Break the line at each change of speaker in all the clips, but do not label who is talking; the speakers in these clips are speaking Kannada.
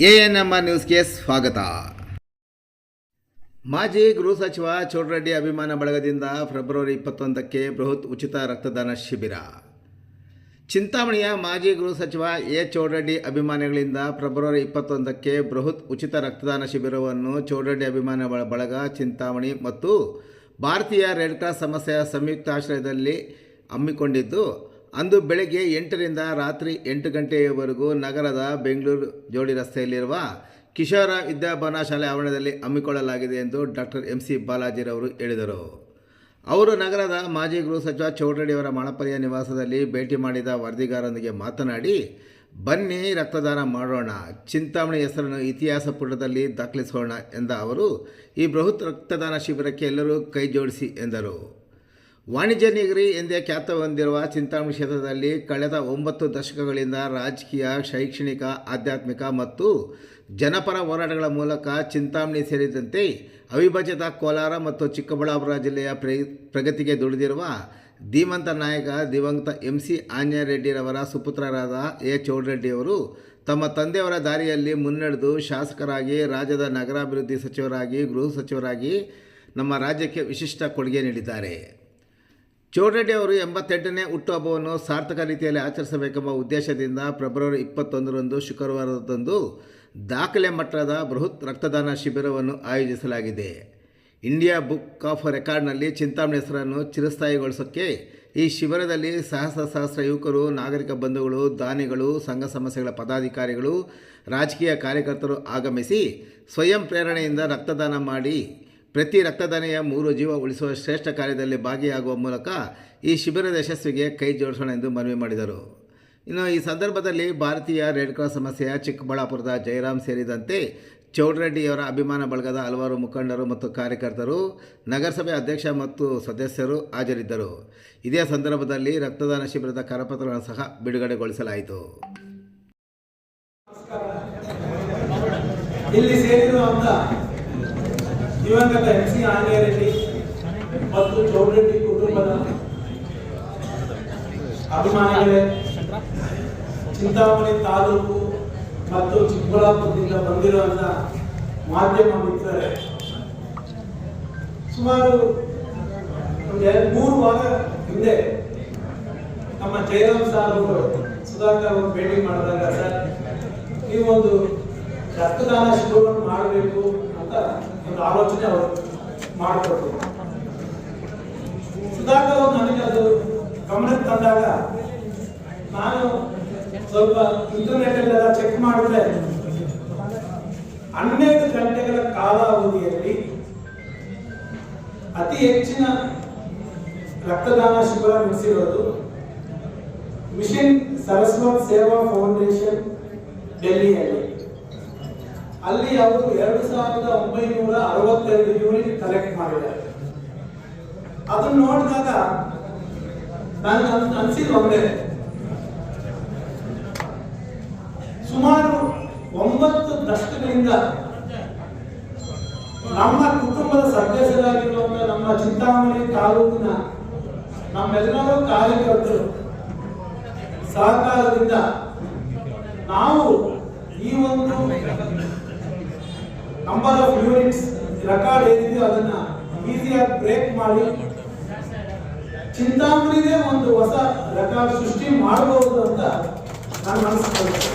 ಎ ಎನ್ ಎಂ ಆರ್ ನ್ಯೂಸ್ಗೆ ಸ್ವಾಗತ. ಮಾಜಿ ಗೃಹ ಸಚಿವ ಚೋಟರೆಡ್ಡಿ ಅಭಿಮಾನ ಬಳಗದಿಂದ ಫೆಬ್ರವರಿ ಇಪ್ಪತ್ತೊಂದಕ್ಕೆ ಬೃಹತ್ ಉಚಿತ ರಕ್ತದಾನ ಶಿಬಿರ. ಚಿಂತಾಮಣಿಯ ಮಾಜಿ ಗೃಹ ಸಚಿವ ಎ ಚೌಡರೆಡ್ಡಿ ಅಭಿಮಾನಿಗಳಿಂದ ಫೆಬ್ರವರಿ ಇಪ್ಪತ್ತೊಂದಕ್ಕೆ ಬೃಹತ್ ಉಚಿತ ರಕ್ತದಾನ ಶಿಬಿರವನ್ನು ಚೌಡರೆಡ್ಡಿ ಅಭಿಮಾನ ಬಳ- ಬಳಗ, ಚಿಂತಾಮಣಿ ಮತ್ತು ಭಾರತೀಯ ರೆಡ್ ಕ್ರಾಸ್ ಸಂಸ್ಥೆಯ ಸಂಯುಕ್ತಾಶ್ರಯದಲ್ಲಿ ಹಮ್ಮಿಕೊಂಡಿದ್ದು ಅಂದು ಬೆಳಗ್ಗೆ ಎಂಟರಿಂದ ರಾತ್ರಿ ಎಂಟು ಗಂಟೆಯವರೆಗೂ ನಗರದ ಬೆಂಗಳೂರು ಜೋಡಿ ರಸ್ತೆಯಲ್ಲಿರುವ ಕಿಶೋರ ವಿದ್ಯಾಭವನ ಶಾಲೆ ಆವರಣದಲ್ಲಿ ಹಮ್ಮಿಕೊಳ್ಳಲಾಗಿದೆ ಎಂದು ಡಾಕ್ಟರ್ ಎಂ ಸಿ ಬಾಲಾಜಿರವರು ಹೇಳಿದರು. ಅವರು ನಗರದ ಮಾಜಿ ಗೃಹ ಸಚಿವ ಚೌಡರೆಡ್ಡಿಯವರ ಮಣಪರಿಯ ನಿವಾಸದಲ್ಲಿ ಭೇಟಿ ಮಾಡಿದ ವರದಿಗಾರರೊಂದಿಗೆ ಮಾತನಾಡಿ, ಬನ್ನಿ ರಕ್ತದಾನ ಮಾಡೋಣ, ಚಿಂತಾಮಣಿ ಹೆಸರನ್ನು ಇತಿಹಾಸ ಪುಟದಲ್ಲಿ ದಾಖಲಿಸೋಣ ಎಂದ ಅವರು, ಈ ಬೃಹತ್ ರಕ್ತದಾನ ಶಿಬಿರಕ್ಕೆ ಎಲ್ಲರೂ ಕೈ ಜೋಡಿಸಿ ಎಂದರು. ವಾಣಿಜ್ಯ ನಿಗರಿ ಎಂದೇ ಖ್ಯಾತ ಹೊಂದಿರುವ ಚಿಂತಾಮಣಿ ಕ್ಷೇತ್ರದಲ್ಲಿ ಕಳೆದ ಒಂಬತ್ತು ದಶಕಗಳಿಂದ ರಾಜಕೀಯ, ಶೈಕ್ಷಣಿಕ, ಆಧ್ಯಾತ್ಮಿಕ ಮತ್ತು ಜನಪರ ಹೋರಾಟಗಳ ಮೂಲಕ ಚಿಂತಾಮಣಿ ಸೇರಿದಂತೆ ಅವಿಭಜಿತ ಕೋಲಾರ ಮತ್ತು ಚಿಕ್ಕಬಳ್ಳಾಪುರ ಜಿಲ್ಲೆಯ ಪ್ರಗತಿಗೆ ದುಡಿದಿರುವ ಧೀಮಂತ ನಾಯಕ ದಿವಂಗತ ಎಂ ಸಿ ಆಂಜನೇಯರೆಡ್ಡಿರವರ ಸುಪುತ್ರರಾದ ಎ. ಚೌಡರೆಡ್ಡಿಯವರು ತಮ್ಮ ತಂದೆಯವರ ದಾರಿಯಲ್ಲಿ ಮುನ್ನಡೆದು ಶಾಸಕರಾಗಿ, ರಾಜ್ಯದ ನಗರಾಭಿವೃದ್ಧಿ ಸಚಿವರಾಗಿ, ಗೃಹ ಸಚಿವರಾಗಿ ನಮ್ಮ ರಾಜ್ಯಕ್ಕೆ ವಿಶಿಷ್ಟ ಕೊಡುಗೆ ನೀಡಿದ್ದಾರೆ. ಚೌಡರೆಡ್ಡಿ ಅವರು ಎಂಬತ್ತೆಂಟನೇ ಹುಟ್ಟುಹಬ್ಬವನ್ನು ಸಾರ್ಥಕ ರೀತಿಯಲ್ಲಿ ಆಚರಿಸಬೇಕೆಂಬ ಉದ್ದೇಶದಿಂದ ಫೆಬ್ರವರಿ ಇಪ್ಪತ್ತೊಂದರಂದು ಶುಕ್ರವಾರದಂದು ದಾಖಲೆ ಮಟ್ಟದ ಬೃಹತ್ ರಕ್ತದಾನ ಶಿಬಿರವನ್ನು ಆಯೋಜಿಸಲಾಗಿದೆ. ಇಂಡಿಯಾ ಬುಕ್ ಆಫ್ ರೆಕಾರ್ಡ್ನಲ್ಲಿ ಚಿಂತಾಮಣಿ ಹೆಸರನ್ನು ಚಿರಸ್ಥಾಯಿಗೊಳಿಸೋಕ್ಕೆ ಈ ಶಿಬಿರದಲ್ಲಿ ಸಹಸ್ರ ಸಹಸ್ರ ಯುವಕರು, ನಾಗರಿಕ ಬಂಧುಗಳು, ದಾನಿಗಳು, ಸಂಘ ಸಮಸ್ಯೆಗಳ ಪದಾಧಿಕಾರಿಗಳು, ರಾಜಕೀಯ ಕಾರ್ಯಕರ್ತರು ಆಗಮಿಸಿ ಸ್ವಯಂ ಪ್ರೇರಣೆಯಿಂದ ರಕ್ತದಾನ ಮಾಡಿ ಪ್ರತಿ ರಕ್ತದಾನೆಯ ಮೂರು ಜೀವ ಉಳಿಸುವ ಶ್ರೇಷ್ಠ ಕಾರ್ಯದಲ್ಲಿ ಭಾಗಿಯಾಗುವ ಮೂಲಕ ಈ ಶಿಬಿರದ ಯಶಸ್ವಿಗೆ ಕೈ ಜೋಡಿಸೋಣ ಎಂದು ಮನವಿ ಮಾಡಿದರು. ಇನ್ನು ಈ ಸಂದರ್ಭದಲ್ಲಿ ಭಾರತೀಯ ರೆಡ್ ಕ್ರಾಸ್ ಸಮಸ್ಯೆಯ ಚಿಕ್ಕಬಳ್ಳಾಪುರದ ಜಯರಾಮ್ ಸೇರಿದಂತೆ ಚೌಡರೆಡ್ಡಿಯವರ ಅಭಿಮಾನ ಬಳಗದ ಹಲವಾರು ಮುಖಂಡರು ಮತ್ತು ಕಾರ್ಯಕರ್ತರು, ನಗರಸಭೆ ಅಧ್ಯಕ್ಷ ಮತ್ತು ಸದಸ್ಯರು ಹಾಜರಿದ್ದರು. ಇದೇ ಸಂದರ್ಭದಲ್ಲಿ ರಕ್ತದಾನ ಶಿಬಿರದ ಕರಪತ್ರಗಳನ್ನು ಸಹ ಬಿಡುಗಡೆಗೊಳಿಸಲಾಯಿತು.
ಇಲ್ಲಿ ದಿವಂಗತ ಎಂ ಸಿ ಆಂಜನೇಯ ರೆಡ್ಡಿ ಮತ್ತು ಚೌಡರೆಡ್ಡಿ ಕುಟುಂಬದ ಅಭಿಮಾನಿಗಳೇ, ಚಿಂತಾಮಣಿ ತಾಲೂಕು ಮತ್ತು ಚಿಕ್ಕಬಳ್ಳಾಪುರದಿಂದ ಬಂದಿರುವಂತ ಮಾಧ್ಯಮ ಮಿತ್ರರೇ, ಸುಮಾರು ಮೂರು ವಾರ ಹಿಂದೆ ನಮ್ಮ ಜಯರಾಮ್ ಸಾರ್ ಅವರು, ಸುಧಾಕರ್ ಅವರು ಭೇಟಿ ಮಾಡಿದಾಗ, ಸರ್, ನೀವೊಂದು ರಕ್ತದಾನ ಶಿಬಿರವನ್ನು ಮಾಡಬೇಕು ಅಂತ ಆಲೋಚನೆ ಅವರು ಮಾಡಿಕೊಟ್ಟರು ಸುಧಾಕರ್ ಅವರು ನನಗೆ ಅದು ಗಮನಕ್ಕೆ ತಂದಾಗ ನಾನು ಸ್ವಲ್ಪ ಇಂಟರ್ನೆಟ್ ಅಲ್ಲೆಲ್ಲ ಚೆಕ್ ಮಾಡಿದ್ರೆ ಹನ್ನೆರಡು ಗಂಟೆಗಳ ಕಾಲಾವಧಿಯಲ್ಲಿ ಅತಿ ಹೆಚ್ಚಿನ ರಕ್ತದಾನ ಶಿಬಿರ ನಡೆಸಿರೋದು ಮಿಷನ್ ಸರಸ್ವತ್ ಸೇವಾ ಫೌಂಡೇಶನ್, ಡೆಲ್ಲಿಯಲ್ಲಿ. ಅಲ್ಲಿ ಅವರು ಎರಡು ಸಾವಿರದ ಒಂಬೈನೂರ ಅರವತ್ತೆರಡು ಯೂನಿಟ್ ಕಲೆಕ್ಟ್ ಮಾಡಿದ್ದಾರೆ. ಅದನ್ನ ನೋಡಿದಾಗ ನಾನು ಅನ್ಸಿದ್ ಒಂದೇ. ಸುಮಾರು ಒಂಬತ್ತು ದಶಕಗಳಿಂದ ನಮ್ಮ ಕುಟುಂಬದ ಸದಸ್ಯರಾಗಿರುವಂತಹ ನಮ್ಮ ಚಿಂತಾಮಣಿ ತಾಲೂಕಿನ ನಮ್ಮೆಲ್ಲರೂ ಕಾರ್ಯಕರ್ತರು ಸಹಕಾರದಿಂದ ನಾವು ಈ ಒಂದು ನಂಬರ್ ಆಫ್ ಯೂನಿಟ್ಸ್ ರೆಕಾರ್ಡ್ ಏನಿದೆಯೋ ಅದನ್ನ ಈಸಿಯಾಗಿ ಬ್ರೇಕ್ ಮಾಡಿ. ಚಿಂತಾಮಣಿಗೆ ಒಂದು ಹೊಸ ರೆಕಾರ್ಡ್ ಸೃಷ್ಟಿ ಮಾಡಬಹುದು ಅಂತ ನಾನು ಅನಿಸ್ಕೊಳ್ತೇನೆ.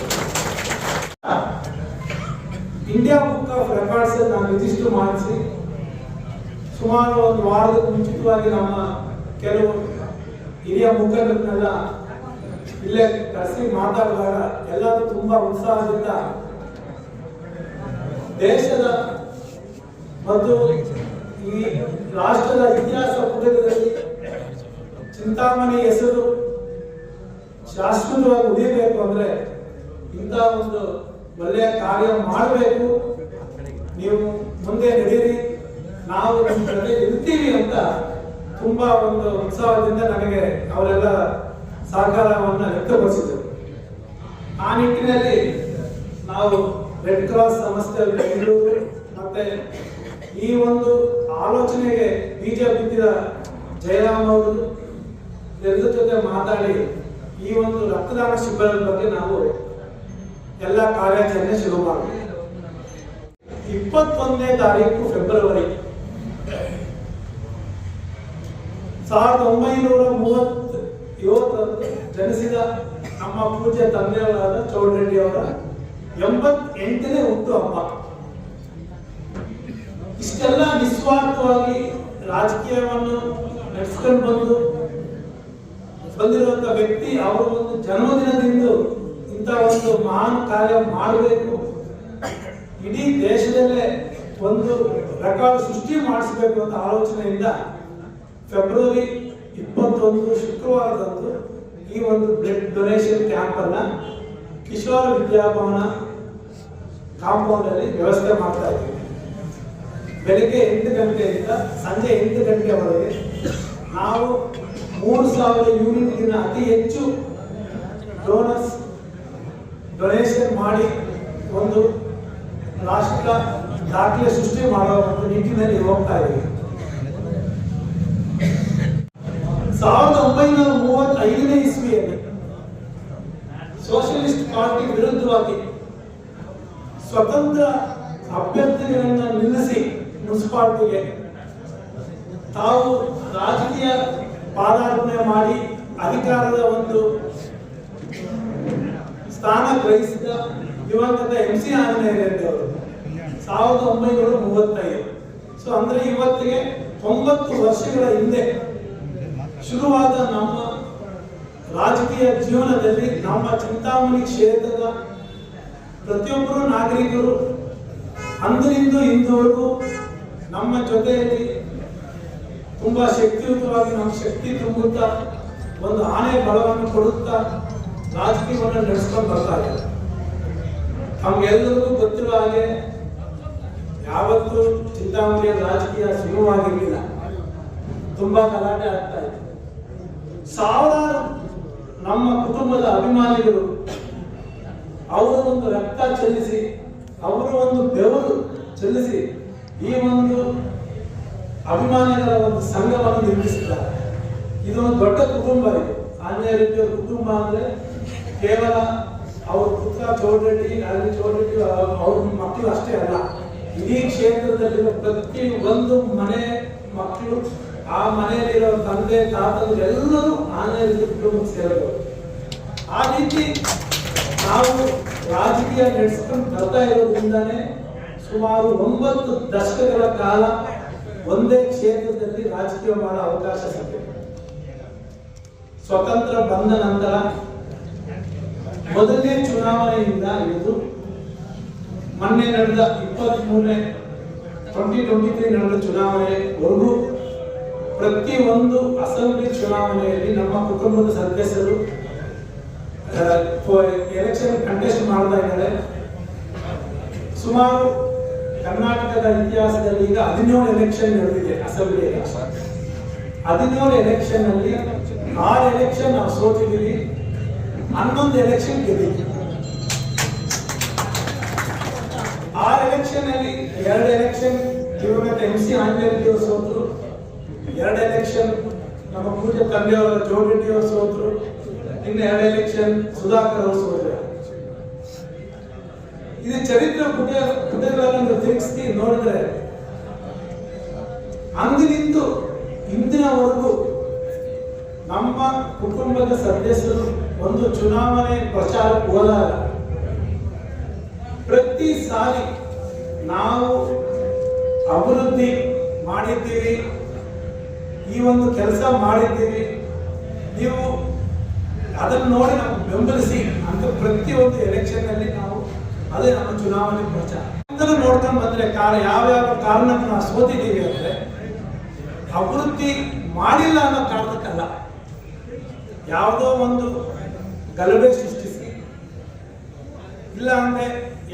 ಇಂಡಿಯಾ ಬುಕ್ ಆಫ್ ರೆಕಾರ್ಡ್ಸ್ ನಾನು ರಿಜಿಸ್ಟರ್ ಮಾಡಿಸಿ. ಸುಮಾರು ಒಂದು ವಾರದ ಮುಂಚಿತವಾಗಿ ನಮ್ಮ ಕೆಲವು ಹಿರಿಯ ಮುಖಂಡರನ್ನೆಲ್ಲ ಇಲ್ಲೇ ಕರೆಸಿ ಮಾತಾಡಿದಾಗ ಎಲ್ಲರೂ ತುಂಬಾ ಉತ್ಸಾಹದಿಂದ ದೇಶದ ಮತ್ತು ಈ ರಾಷ್ಟ್ರದ ಇತಿಹಾಸ ಪುಟದಲ್ಲಿ ಚಿಂತಾಮಣಿ ಹೆಸರು ಶಾಶ್ವತವಾಗಿ ಉಳಿಯಬೇಕು ಅಂದ್ರೆ ಇಂಥ ಒಂದು ಒಳ್ಳೆಯ ಕಾರ್ಯ ಮಾಡಬೇಕು. ನೀವು ಮುಂದೆ ನಡೀರಿ. ನಾವು ನಿಮ್ಮ ಜೊತೆ ಇರ್ತೀವಿ ಅಂತ ತುಂಬಾ ಒಂದು ಉತ್ಸಾಹದಿಂದ ನನಗೆ ಅವರೆಲ್ಲ ಸಹಕಾರವನ್ನು ವ್ಯಕ್ತಪಡಿಸಿದರು. ಆ ನಿಟ್ಟಿನಲ್ಲಿ ನಾವು ರೆಡ್ ಕ್ರಾಸ್ ಸಂಸ್ಥೆ ಬೆಂಗಳೂರು, ಮತ್ತೆ ಈ ಒಂದು ಆಲೋಚನೆಗೆ ಬೀಜ ಬಿತ್ತಿದ ಜಯರಾಮ್ ಅವರು ಎಲ್ಲರ ಜೊತೆ ಮಾತಾಡಿ ಈ ಒಂದು ರಕ್ತದಾನ ಶಿಬಿರದ ಬಗ್ಗೆ ನಾವು ಎಲ್ಲ ಕಾರ್ಯಾಚರಣೆ ಶುರು ಮಾಡಿದ್ವಿ ಇಪ್ಪತ್ತೊಂದನೇ ತಾರೀಕು ಫೆಬ್ರವರಿ. ಸಾವಿರದ ಒಂಬೈನೂರ ಮೂವತ್ತ ಇವತ್ತು ಜನಿಸಿದ ನಮ್ಮ ಪೂಜ್ಯ ತಂದೆಯವರಾದ ಚೌಡರೆಡ್ಡಿ ಅವರ ಎಂಬತ್ತೆಂಟನೇ ಹುಟ್ಟು ಹಬ್ಬ. ಇಷ್ಟೆಲ್ಲ ನಿಸ್ವಾರ್ಥವಾಗಿ ರಾಜಕೀಯವನ್ನು ನಡೆಸ್ಕೊಂಡು ಬಂದು ಬಂದಿರುವಂತ ವ್ಯಕ್ತಿ ಅವರ ಒಂದು ಜನ್ಮದಿನದಿಂದ ಇಂಥ ಒಂದು ಮಹಾನ್ ಕಾರ್ಯ ಮಾಡಬೇಕು. ಇಡೀ ದೇಶದಲ್ಲೇ ಒಂದು ರೆಕಾರ್ಡ್ ಸೃಷ್ಟಿ ಮಾಡಿಸಬೇಕು ಅಂತ ಆಲೋಚನೆಯಿಂದ ಫೆಬ್ರವರಿ ಇಪ್ಪತ್ತೊಂದು ಶುಕ್ರವಾರದಂದು ಈ ಒಂದು blood donation camp Kishora Vidyabhavana compound ಅಲ್ಲಿ ವ್ಯವಸ್ಥೆ ಮಾಡ್ತಾ ಇದ್ದೀವಿ ಬೆಳಿಗ್ಗೆ ಎಂಟು ಗಂಟೆಯಿಂದ ಸಂಜೆ ಎಂಟು ಗಂಟೆವರೆಗೆ ನಾವು ಮೂರು ಸಾವಿರ ಯೂನಿಟ್ಗಿನ ಅತಿ ಹೆಚ್ಚು ಡೋನರ್ಸ್ ಡೊನೇಷನ್ ಮಾಡಿ ಒಂದು ರಾಷ್ಟ್ರ ದಾಖಲೆ ಸೃಷ್ಟಿ ಮಾಡುವ ಒಂದು ನಿಟ್ಟಿನಲ್ಲಿ ಹೋಗ್ತಾ ಇದ್ದೀವಿ ಸಾವಿರದ ಒಂಬೈನೂರ ಮೂವತ್ತೈದನೇ ಇಸ್ವಿಯಲ್ಲಿ ಸೋಷಿಯಲಿಸ್ಟ್ ಪಾರ್ಟಿ ವಿರುದ್ಧವಾಗಿ ಸ್ವತಂತ್ರ ಅಭ್ಯರ್ಥಿಗಳನ್ನ ನಿಲ್ಲಿಸಿ ಮುನ್ಸಿಪಾಲಿಟಿಗೆ ತಾವು ರಾಜಕೀಯ ಪಾದಾರ್ಪಣೆ ಮಾಡಿ ಅಧಿಕಾರದ ಒಂದು ಸ್ಥಾನ ಗ್ರಹಿಸಿದ ದಿವಂಗತ ಎಂ ಸಿ ಆಂಜನೇಯ ಅವರು. ಸಾವಿರದ ಒಂಬೈನೂರ ಮೂವತ್ತೈದು. ಸೊ, ಅಂದ್ರೆ ಇವತ್ತಿಗೆ ತೊಂಬತ್ತು ವರ್ಷಗಳ ಹಿಂದೆ ಶುರುವಾದ ನಮ್ಮ ರಾಜಕೀಯ ಜೀವನದಲ್ಲಿ ನಮ್ಮ ಚಿಂತಾಮಣಿ ಕ್ಷೇತ್ರದ ಪ್ರತಿಯೊಬ್ಬರು ನಾಗರಿಕರು, ಅಂದಿನಿಂದ ಇಂದವರೆಗೂ ನಮ್ಮ ಜೊತೆಯಲ್ಲಿ ತುಂಬಾ ಶಕ್ತಿಯುತವಾಗಿ, ನಮ್ಮ ಶಕ್ತಿ ತುಂಬುತ್ತಾ, ಒಂದು ಆನೆ ಬಲವನ್ನು ಕೊಡುತ್ತಾ ರಾಜಕೀಯವನ್ನು ನಡೆಸ್ಕೊಂಡು ಬರ್ತಾ ಇದೆ ನಮ್ಗೆಲ್ಲರಿಗೂ ಗೊತ್ತಿರೋ ಹಾಗೆ ಯಾವತ್ತೂ ಚಿಂತಾಮಣಿಯ ರಾಜಕೀಯ ಸುಗಮವಾಗಿರಲಿಲ್ಲ ತುಂಬಾ ಗಲಾಟೆ ಆಗ್ತಾ ಇದೆ ಸಾವಿರಾರು ನಮ್ಮ ಕುಟುಂಬದ ಅಭಿಮಾನಿಗಳು ಅವರ ಒಂದು ರಕ್ತ ಚೆಲ್ಲಿಸಿ, ಅವರ ಒಂದು ಬೆವರು ಚೆಲ್ಲಿಸಿ ಈ ಒಂದು ಅಭಿಮಾನಿಗಳ ಒಂದು ಸಂಘವನ್ನು ನಿರ್ಮಿಸಿದ್ದಾರೆ. ಇದೊಂದು ದೊಡ್ಡ ಕುಟುಂಬ ಇದೆ. ಆಂಜನೇಯ ರೀತಿಯ ಕುಟುಂಬ ಅಂದ್ರೆ ಕೇವಲ ಅವ್ರ ಪುತ್ರ ಚೌಡರೆಡ್ಡಿ ಅಲ್ಲಿ ಚೌಡರೆಡ್ಡಿ ಅವ್ರ ಮಕ್ಕಳು ಅಷ್ಟೇ ಅಲ್ಲ. ಇಡೀ ಕ್ಷೇತ್ರದಲ್ಲಿರುವ ಪ್ರತಿ ಒಂದು ಮನೆ ಮಕ್ಕಳು ಆ ಮನೆಯಲ್ಲಿರೋ ತಂದೆ ತಾತ ಎಲ್ಲರೂ ರೆಡ್ಡಿ ಕುಟುಂಬಕ್ಕೆ ಸೇರಬಹುದು ಆ ರೀತಿ ನಾವು ರಾಜಕೀಯ ನಡೆಸ್ಕೊಂಡು ಬರ್ತಾ ಇರೋದ್ರಿಂದಾನೇ ಸುಮಾರು ಒಂಬತ್ತು ದಶಕಗಳ ಕಾಲ ಒಂದೇ ಕ್ಷೇತ್ರದಲ್ಲಿ ರಾಜಕೀಯ ಮಾಡೋ ಅವಕಾಶ ಸಿಗುತ್ತೆ ಸ್ವತಂತ್ರ ಬಂದ ನಂತರ ಮೊದಲನೇ ಚುನಾವಣೆಯಿಂದ ಹಿಡಿದು ಮೊನ್ನೆ ನಡೆದ ಇಪ್ಪತ್ತ್ ಮೂರನೇ ಟ್ವೆಂಟಿ ಟ್ವೆಂಟಿ ತ್ರೀ ನಡೆದ ಚುನಾವಣೆವರೆಗೂ ಪ್ರತಿ ಒಂದು ಅಸೆಂಬ್ಲಿ ಚುನಾವಣೆಯಲ್ಲಿ ನಮ್ಮ ಕುಟುಂಬದ ಸದಸ್ಯರು ಎಲೆಕ್ಷನ್ ಕಂಟೆಸ್ಟ್ ಮಾಡ್ತಾ ಇದ್ದಾರೆ. ಸುಮಾರು ಕರ್ನಾಟಕದ ಇತಿಹಾಸದಲ್ಲಿ ಈಗ ಹದಿನೇಳು ಎಲೆಕ್ಷನ್ ನಡೆದಿದೆ ಅಸೆಂಬ್ಲಿ ಎಲೆಕ್ಷನ್ ಹದಿನೇಳು ಎಲೆಕ್ಷನ್ ಅಲ್ಲಿ ಆರು ಎಲೆಕ್ಷನ್ ನಾವು ಸೋತಿದ್ದೀವಿ, ಹನ್ನೊಂದು ಎಲೆಕ್ಷನ್ ಗೆದ್ದಿದ್ದೀವಿ. ಆರು ಎಲೆಕ್ಷನ್ ಅಲ್ಲಿ ಎರಡು ಎಲೆಕ್ಷನ್ ದಿವಂಗತ ಎಂ ಸಿ ಆಂಜನೇಯ ಸೋತರು. ಎರಡು ಎಲೆಕ್ಷನ್ ನಮ್ಮ ಪೂಜೆ ತಂದೆಯವರ ಜೋಡೆಡ್ಡಿ ಅವರು ಸೋತರು ಇನ್ನು ಎರಡು ಎಲೆಕ್ಷನ್ ಸುಧಾಕರ್ ಅವರು ಸೋತರು ಇದು ಚರಿತ್ರೆ ಪುಟ ಪುಟಗಳನ್ನು ತಿರುಗಿಸಿ ನೋಡಿದ್ರೆ ಅಂದಿನಿಂದ ಇಂದಿನವರೆಗೂ ನಮ್ಮ ಕುಟುಂಬದ ಸದಸ್ಯರು ಒಂದು ಚುನಾವಣೆ ಪ್ರಚಾರ ಹೋದಾಗ ಪ್ರತಿ ಸಾರಿ ನಾವು ಅಭಿವೃದ್ಧಿ ಮಾಡಿದ್ದೀವಿ. ಈ ಒಂದು ಕೆಲಸ ಮಾಡಿದ್ದೀರಿ. ನೀವು ಅದನ್ನು ನೋಡಿ ನಾವು ಬೆಂಬಲಿಸಿ ಅಂತ ಪ್ರತಿಯೊಂದು ಎಲೆಕ್ಷನ್ ಅಲ್ಲಿ ನಾವು ಅದೇ ನಮ್ಮ ಚುನಾವಣೆ ಪ್ರಚಾರ. ನೋಡ್ಕೊಂಡು ಬಂದ್ರೆ ಕಾರಣ ಯಾವ್ಯಾವ ಕಾರಣಕ್ಕೆ ನಾವು ಸೋತಿದ್ದೀವಿ ಅಂದ್ರೆ ಅಭಿವೃದ್ಧಿ ಮಾಡಿಲ್ಲ ಅನ್ನೋ ಕಾರಣಕ್ಕಲ್ಲ ಯಾವುದೋ ಒಂದು ಗಲಭೆ ಸೃಷ್ಟಿಸಿ, ಇಲ್ಲ ಅಂದ್ರೆ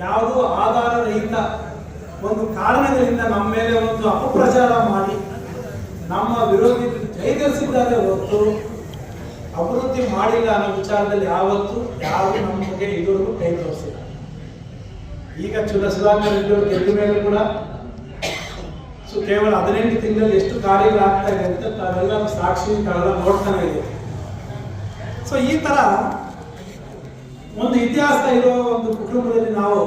ಯಾವುದೋ ಆಧಾರ ರಹಿತ ಒಂದು ಕಾರಣಗಳಿಂದ ನಮ್ಮ ಮೇಲೆ ಒಂದು ಅಪಪ್ರಚಾರ ಮಾಡಿ ನಮ್ಮ ವಿರೋಧಿ ಜೈಗರಿಸಿದ್ದಾರೆ ಹೊರತು ಅಭಿವೃದ್ಧಿ ಮಾಡಿಲ್ಲ ಅನ್ನೋ ವಿಚಾರದಲ್ಲಿ ಯಾವತ್ತು ಯಾರು ನಮಗೆ ಇದುವರೆಗೂ ಕೈ ತೋರಿಸಿಲ್ಲ. ಈಗ ಚುನ ಸುಧಾಕರ್ ಮೇಲೆ ಕೂಡ ಸೊ ಕೇವಲ ಹದಿನೆಂಟು ತಿಂಗಳಲ್ಲಿ ಎಷ್ಟು ಕಾರ್ಯಗಳಾಗ್ತಾ ಇದೆ ಅಂತ ತಾವೆಲ್ಲ ಸಾಕ್ಷಿ ತಾವೆಲ್ಲ ನೋಡ್ತಾನೆ ಇದೆ ಸೊ ಈ ತರ ಒಂದು ಇತಿಹಾಸ ಇರೋ ಒಂದು ಕುಟುಂಬದಲ್ಲಿ ನಾವು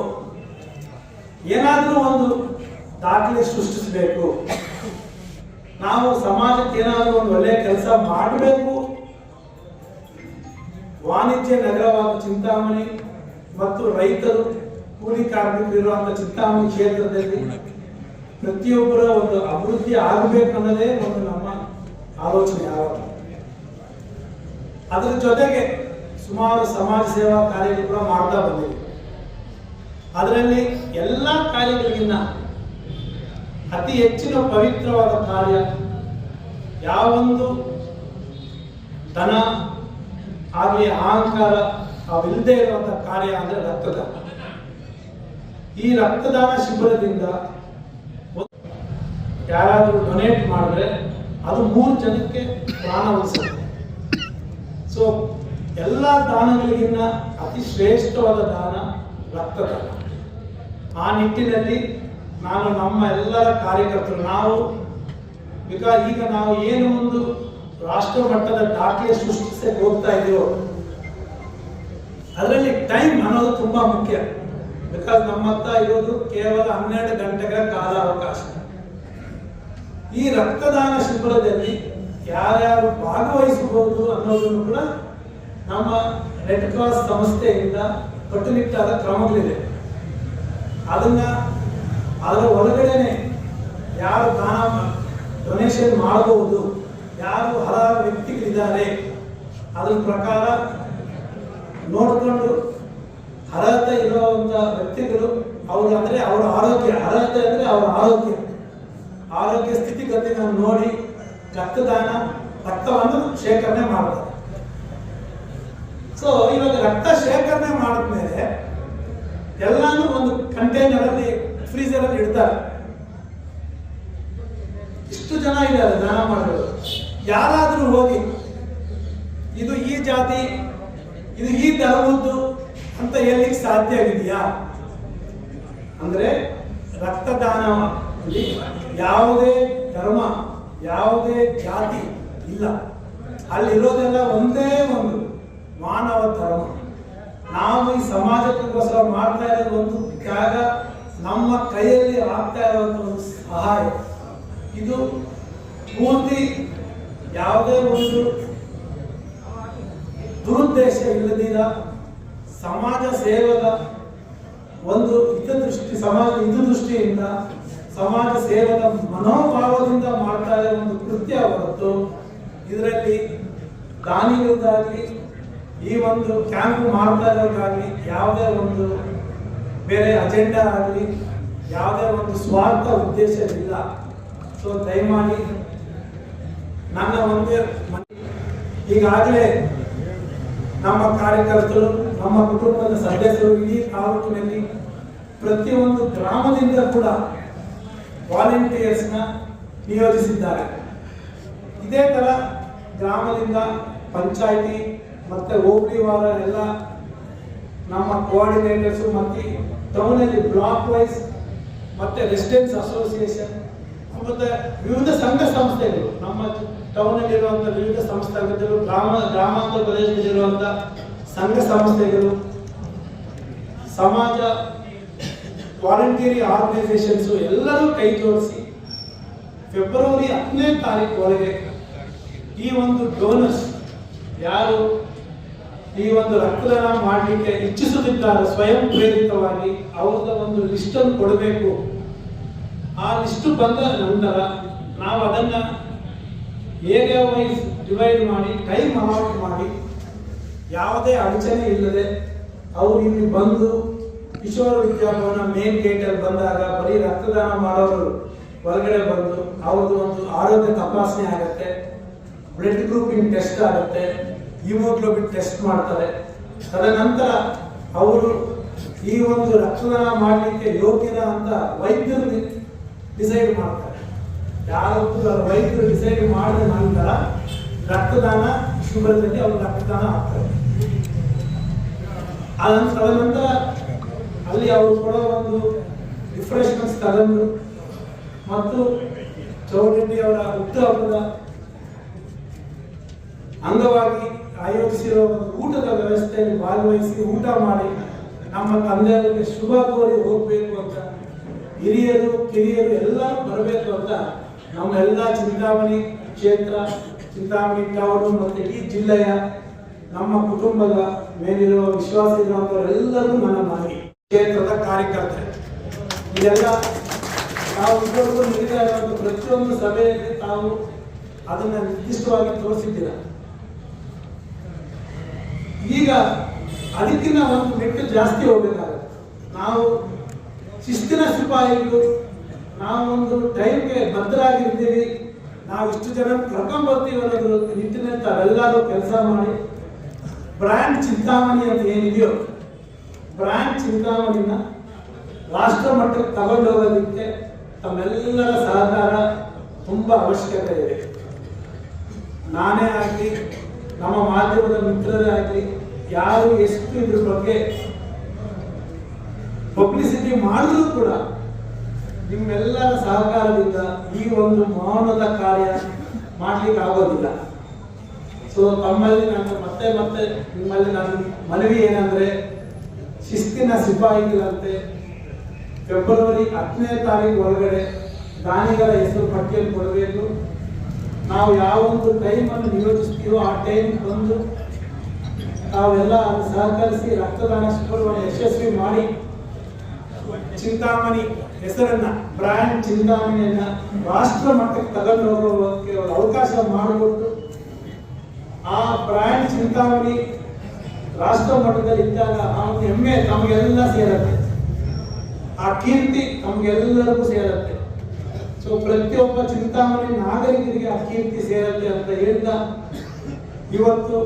ಏನಾದರೂ ಒಂದು ದಾಖಲೆ ಸೃಷ್ಟಿಸಬೇಕು. ನಾವು ಸಮಾಜಕ್ಕೆ ಏನಾದರೂ ಒಂದು ಒಳ್ಳೆಯ ಕೆಲಸ ಮಾಡಬೇಕು. ವಾಣಿಜ್ಯ ನಗರವಾದ ಚಿಂತಾಮಣಿ ಮತ್ತು ರೈತರು, ಕೂಲಿ ಕಾರ್ಮಿಕರು ಇರುವಂತ ಚಿಂತಾಮಣಿ ಕ್ಷೇತ್ರದಲ್ಲಿ ಪ್ರತಿಯೊಬ್ಬರ ಒಂದು ಅಭಿವೃದ್ಧಿ ಆಗಬೇಕು ಅನ್ನೋದೇ ಒಂದು ನಮ್ಮ ಆಲೋಚನೆ ಯಾವಾಗ. ಅದರ ಜೊತೆಗೆ ಸುಮಾರು ಸಮಾಜ ಸೇವಾ ಕಾರ್ಯಗಳು ಕೂಡ ಮಾಡ್ತಾ ಬಂದಿದೆ ಅದರಲ್ಲಿ ಎಲ್ಲ ಕಾರ್ಯಗಳಿಗಿನ್ನ ಅತಿ ಹೆಚ್ಚಿನ ಪವಿತ್ರವಾದ ಕಾರ್ಯ ಯಾವೊಂದು ದನ ಆಗಲಿ ಅಹಂಕಾರ ಅವಿಲ್ಲದೆ ಇರುವಂತ ಕಾರ್ಯ ಅಂದ್ರೆ ರಕ್ತದಾನ ಈ ರಕ್ತದಾನ ಶಿಬಿರದಿಂದ ಯಾರಾದರೂ ಡೊನೇಟ್ ಮಾಡಿದ್ರೆ ಅದು ಮೂರು ಜನಕ್ಕೆ ಪ್ರಾಣ ಉಳಿಸುತ್ತೆ. ಸೊ ಎಲ್ಲ ದಾನಗಳಿಗಿನ್ನ ಅತಿ ಶ್ರೇಷ್ಠವಾದ ದಾನ ರಕ್ತದಾನ. ಆ ನಿಟ್ಟಿನಲ್ಲಿ ನಾನು ನಮ್ಮ ಎಲ್ಲರ ಕಾರ್ಯಕರ್ತರು. ನಾವು ಬಿಕಾಸ್ ಈಗ ನಾವು ಏನು ಒಂದು ರಾಷ್ಟ್ರ ಮಟ್ಟದ ದಾಖಲೆ ಸೃಷ್ಟಿಸಕ್ಕೆ ಹೋಗ್ತಾ ಇದೀವೋ ಅದರಲ್ಲಿ ಟೈಮ್ ಅನ್ನೋದು ತುಂಬಾ ಮುಖ್ಯ. ಬಿಕಾಸ್ ನಮ್ಮ ಹತ್ರ ಇರೋದು ಕೇವಲ ಹನ್ನೆರಡು ಗಂಟೆಗಳ ಕಾಲಾವಕಾಶ. ಈ ರಕ್ತದಾನ ಶಿಬಿರದಲ್ಲಿ ಯಾರ್ಯಾರು ಭಾಗವಹಿಸಬಹುದು ಅನ್ನೋದನ್ನು ಕೂಡ ನಮ್ಮ ರೆಡ್ ಕ್ರಾಸ್ ಸಂಸ್ಥೆಯಿಂದ ಕಟ್ಟುನಿಟ್ಟಾದ ಕ್ರಮಗಳಿದೆ. ಅದನ್ನ ಅದರ ಒಳಗಡೆನೆ ಯಾರು ದಾನ ಡೊನೇಷನ್ ಮಾಡಬಹುದು, ಯಾರು ಹಲವಾರು ವ್ಯಕ್ತಿಗಳಿದ್ದಾರೆ, ಅದ್ರ ಪ್ರಕಾರ ನೋಡಿಕೊಂಡು ಅರ್ಹತೆ ಇರುವಂತ ವ್ಯಕ್ತಿಗಳು ಅವರು ಅಂದರೆ ಅವರ ಆರೋಗ್ಯ, ಅರ್ಹತೆ ಅಂದ್ರೆ ಅವರ ಆರೋಗ್ಯ. ಆರೋಗ್ಯ ಸ್ಥಿತಿಗತಿಗಳನ್ನು ನೋಡಿ ರಕ್ತದಾನ, ರಕ್ತವನ್ನು ಶೇಖರಣೆ ಮಾಡ್ತಾರೆ. ಸೊ ಇವಾಗ ರಕ್ತ ಶೇಖರಣೆ ಮಾಡಿದ್ಮೇಲೆ ಎಲ್ಲಾನು ಒಂದು ಕಂಟೈನರ್ ಅಲ್ಲಿ ಫ್ರೀಸರ್ ಅಲ್ಲಿ ಇಡ್ತಾರೆ. ಇಷ್ಟು ಜನ ಇದ್ದಾರೆ ದಾನ ಮಾಡೋದು ಯಾರಾದರೂ ಹೋಗಿ, ಇದು ಈ ಜಾತಿ, ಇದು ಈ ಧರ್ಮದ್ದು ಅಂತ ಹೇಳಲಿಕ್ಕೆ ಸಾಧ್ಯ ಆಗಿದೆಯಾ? ಅಂದ್ರೆ ರಕ್ತದಾನ ಯಾವುದೇ ಧರ್ಮ, ಯಾವುದೇ ಜಾತಿ ಇಲ್ಲ. ಅಲ್ಲಿರೋದೆಲ್ಲ ಒಂದೇ ಒಂದು ಮಾನವ ಧರ್ಮ. ನಾವು ಈ ಸಮಾಜಕ್ಕೋಸ್ಕರ ಮಾಡ್ತಾ ಇರೋದು ಒಂದು ತ್ಯಾಗ ನಮ್ಮ ಕೈಯಲ್ಲಿ ಆಗ್ತಾ ಇರುವಂತ ಒಂದು ಸಹಾಯ. ಇದು ಪೂರ್ತಿ ಯಾವುದೇ ಒಂದು ದುರುದ್ದೇಶ ಇಲ್ಲದಿರ ಸಮಾಜ ಸೇವದ ಒಂದು ಹಿತದೃಷ್ಟಿ, ಸಮಾಜ ಹಿತದೃಷ್ಟಿಯಿಂದ ಸಮಾಜ ಸೇವದ ಮನೋಭಾವದಿಂದ ಮಾಡ್ತಾ ಇರೋ ಒಂದು ಕೃತ್ಯ ಹೊರತು ಇದರಲ್ಲಿ ದಾನಿಗಳಿಗಾಗಲಿ ಈ ಒಂದು ಕ್ಯಾಂಪ್ ಮಾಡ್ತಾ ಇರೋದಾಗಲಿ ಯಾವುದೇ ಒಂದು ಬೇರೆ ಅಜೆಂಡಾ ಆಗಲಿ ಯಾವುದೇ ಒಂದು ಸ್ವಾರ್ಥ ಉದ್ದೇಶ ಇಲ್ಲ. ಸೊ ದಯಮಾಡಿ ನನ್ನ ಒಂದೇ ಈಗಾಗಲೇ ನಮ್ಮ ಕಾರ್ಯಕರ್ತರು, ನಮ್ಮ ಕುಟುಂಬದ ಸದಸ್ಯರು ಇಡೀ ತಾಲೂಕಿನಲ್ಲಿ ಪ್ರತಿಯೊಂದು ಗ್ರಾಮದಿಂದ ಕೂಡ ವಾಲಂಟಿಯರ್ಸ್ನ ನಿಯೋಜಿಸಿದ್ದಾರೆ. ಇದೇ ತರ ಗ್ರಾಮದಿಂದ ಪಂಚಾಯಿತಿ ಮತ್ತೆ ವಾರ ಎಲ್ಲ ನಮ್ಮ ಕೋಆರ್ಡಿನೇಟರ್ಸ್ ಮತ್ತೆ ಟೌನಲ್ಲಿ ಬ್ಲಾಕ್ ವೈಸ್ ಮತ್ತೆ ರೆಸಿಡೆನ್ಸ್ ಅಸೋಸಿಯೇಷನ್ ಮತ್ತೆ ವಿವಿಧ ಸಂಘ ಸಂಸ್ಥೆಗಳು. ನಮ್ಮ ಟೌನಲ್ಲಿರುವಂಥ ಇರುವಂತಹ ವಿವಿಧ ಸಂಸ್ಥೆಗಳು, ಗ್ರಾಮ, ಗ್ರಾಮಾಂತರ ಪ್ರದೇಶದಲ್ಲಿರುವಂಥ ಸಂಘ ಸಂಸ್ಥೆಗಳು, ಸಮಾಜ ವಾಲಂಟಿಯರಿ ಆರ್ಗನೈಸೇಷನ್ಸ್ ಎಲ್ಲರೂ ಕೈ ಜೋಡಿಸಿ ಫೆಬ್ರವರಿ ಹತ್ತನೇ ತಾರೀಕು ಒಳಗೆ ಈ ಒಂದು ಡೋನರ್ಸ್ ಯಾರು ಈ ಒಂದು ರಕ್ತದಾನ ಮಾಡಲಿಕ್ಕೆ ಇಚ್ಛಿಸುತ್ತಿದ್ದಾರೆ, ಸ್ವಯಂ ಪ್ರೇರಿತವಾಗಿ ಅವ್ರದ ಒಂದು ಲಿಸ್ಟ್ ಅನ್ನು ಕೊಡಬೇಕು. ಆ ಲಿಸ್ಟ್ ಬಂದ ನಂತರ ನಾವು ಅದನ್ನ ಏರಿಯಾ ವೈಸ್ ಡಿವೈಡ್ ಮಾಡಿ ಟೈಮ್ ಅಲಾಟ್ ಮಾಡಿ, ಯಾವುದೇ ಅಡಚಣೆ ಇಲ್ಲದೆ ಅವರು ಇಲ್ಲಿ ಬಂದು ಕಿಶೋರ ವಿದ್ಯಾಭವನ ಮೇನ್ ಗೇಟಲ್ಲಿ ಬಂದಾಗ ಬರೀ ರಕ್ತದಾನ ಮಾಡೋರು ಹೊರಗಡೆ ಬಂದು ಅವ್ರದ್ದು ಒಂದು ಆರೋಗ್ಯ ತಪಾಸಣೆ ಆಗುತ್ತೆ ಬ್ಲಡ್ ಗ್ರೂಪಿಂಗ್ ಟೆಸ್ಟ್ ಆಗುತ್ತೆ ಹಿಮೋಗ್ಲೋಬಿನ್ ಟೆಸ್ಟ್ ಮಾಡ್ತಾರೆ. ತದನಂತರ ಅವರು ಈ ಒಂದು ರಕ್ತದಾನ ಮಾಡಲಿಕ್ಕೆ ಯೋಗ್ಯದ ಅಂತ ವೈದ್ಯರು ಡಿಸೈಡ್ ಮಾಡ್ತಾರೆ. ಯಾರೊಬ್ಬರು ವೈದ್ಯರು ಡಿಸೈಡ್ ಮಾಡಿದ ನಂತರ ರಕ್ತದಾನ ಶಿಬಿರದಲ್ಲಿ ಅವರು ರಕ್ತದಾನ ಆಗ್ತಾರೆ ತದನಂತರ ಅಲ್ಲಿ ಅವರು ಕೊಡೋ ಒಂದು ರಿಫ್ರೆಶ್ಮೆಂಟ್ಸ್ ತಗೊಂಡು ಮತ್ತು ಚೌಡರೆಡ್ಡಿ ಅವರ ಹುಟ್ಟುಹಬ್ಬದ ಅಂಗವಾಗಿ ಆಯೋಜಿಸಿರುವ ಒಂದು ಊಟದ ವ್ಯವಸ್ಥೆಯಲ್ಲಿ ಭಾಗವಹಿಸಿ ಊಟ ಮಾಡಿ ನಮ್ಮ ತಂದೆಯವರಿಗೆ ಶುಭ ಕೋರಿ ಹೋಗಬೇಕು ಅಂತ ಹಿರಿಯರು, ಕಿರಿಯರು ಎಲ್ಲರೂ ಬರಬೇಕು ಅಂತ ನಮ್ಮೆಲ್ಲ ಚಿಂತಾಮಣಿ ಕ್ಷೇತ್ರ, ಚಿಂತಾಮಣಿ ಟೌನು ಮತ್ತು ಈ ಜಿಲ್ಲೆಯ ನಮ್ಮ ಕುಟುಂಬದ ಮೇಲಿರುವ ವಿಶ್ವಾಸ ಇರುವಂತವರೆಲ್ಲರೂ ನನ್ನ ಮನವಿ ಕ್ಷೇತ್ರದ ಕಾರ್ಯಕರ್ತರು. ಇದೆಲ್ಲ ತಾವು ಇದುವರೆಗೂ ನೀಡಿದ ಪ್ರತಿಯೊಂದು ಸಭೆಯಲ್ಲಿ ತಾವು ಅದನ್ನು ನಿರ್ದಿಷ್ಟವಾಗಿ ತೋರಿಸಿದ್ದೀರ? ಈಗ ಅದಕ್ಕಿಂತ ಒಂದು ಮೆಟ್ಟು ಜಾಸ್ತಿ ಹೋಗಬೇಕಾಗುತ್ತೆ. ನಾವು ಶಿಸ್ತಿನ ಸಿಪಾಯಿಗಳು, ನಾವೊಂದು ಟೈಮ್ಗೆ ಭದ್ರಾಗಿರ್ತೀವಿ, ನಾವು ಇಷ್ಟು ಜನ ಕರ್ಕೊಂಬರ್ತೀವಿ ಅನ್ನೋದ್ರ ನಿಟ್ಟಿನಲ್ಲಿ ತಾವೆಲ್ಲರೂ ಕೆಲಸ ಮಾಡಿ. ಬ್ರ್ಯಾಂಡ್ ಚಿಂತಾಮಣಿ ಅಂತ ಏನಿದೆಯೋ, ಬ್ರ್ಯಾಂಡ್ ಚಿಂತಾಮಣಿನ ರಾಷ್ಟ್ರ ಮಟ್ಟಕ್ಕೆ ತಗೊಂಡು ಹೋಗೋದಕ್ಕೆ ತಮ್ಮೆಲ್ಲರ ಸಹಕಾರ ತುಂಬ ಅವಶ್ಯಕತೆ ಇದೆ. ನಾನೇ ಆಗಲಿ ನಮ್ಮ ಮಾಧ್ಯಮದ ಮಿತ್ರರೇ ಆಗಲಿ, ಯಾರು ಎಷ್ಟು ಇದ್ರ ಬಗ್ಗೆ ಪಬ್ಲಿಸಿಟಿ ಮಾಡಿದ್ರು ಕೂಡ ನಿಮ್ಮೆಲ್ಲರ ಸಹಕಾರದಿಂದ ಈ ಒಂದು ಮೌನದ ಕಾರ್ಯ ಮಾಡ್ಲಿಕ್ಕೆ ಆಗೋದಿಲ್ಲ. ಸೊ ತಮ್ಮಲ್ಲಿ ನಾನು ಮತ್ತೆ ಮತ್ತೆ ನಿಮ್ಮಲ್ಲಿ ನಾನು ಮನವಿ ಏನಂದ್ರೆ, ಶಿಸ್ತಿನ ಸಿಪಾಯಿಗಳಂತೆ ಫೆಬ್ರವರಿ ಹತ್ತನೇ ತಾರೀಕು ಒಳಗಡೆ ದಾನಿಗಳ ಹೆಸರು ಪಟ್ಟಿಯಲ್ಲಿ ಕೊಡಬೇಕು. ನಾವು ಯಾವ ಒಂದು ಟೈಮನ್ನು ನಿಯೋಜಿಸ್ತೀವೋ ಆ ಟೈಮ್ ಬಂದು ತಾವೆಲ್ಲ ಅದು ಸಹಕರಿಸಿ ರಕ್ತದಾನ ಶಿಬಿರವನ್ನು ಯಶಸ್ವಿ ಮಾಡಿ. ಚಿಂತಾಮಣಿ ಹೆಸರನ್ನ ಬ್ರ್ಯಾಂಡ್ ಚಿಂತಾಮಣಿಯನ್ನ ರಾಷ್ಟ್ರ ಮಟ್ಟಕ್ಕೆ ತಗೊಂಡು ಹೋಗೋಕ್ಕೆ ಅವಕಾಶ ಮಾಡಿಕೊಟ್ಟು ಆ ಬ್ರ್ಯಾಂಡ್ ಚಿಂತಾಮಣಿ ರಾಷ್ಟ್ರ ಮಟ್ಟದಲ್ಲಿ ಇದ್ದಾಗ ಆ ಹೆಮ್ಮೆ ತಮಗೆಲ್ಲ ಸೇರತ್ತೆ. ಆ ಕೀರ್ತಿ ತಮಗೆಲ್ಲರಿಗೂ ಸೇರತ್ತೆ. ಸೊ ಪ್ರತಿಯೊಬ್ಬ ಚಿಂತಾಮಣಿ ನಾಗರಿಕರಿಗೆ ಆ ಕೀರ್ತಿ ಸೇರತ್ತೆ ಅಂತ ಹೇಳ್ತಾ ಇವತ್ತು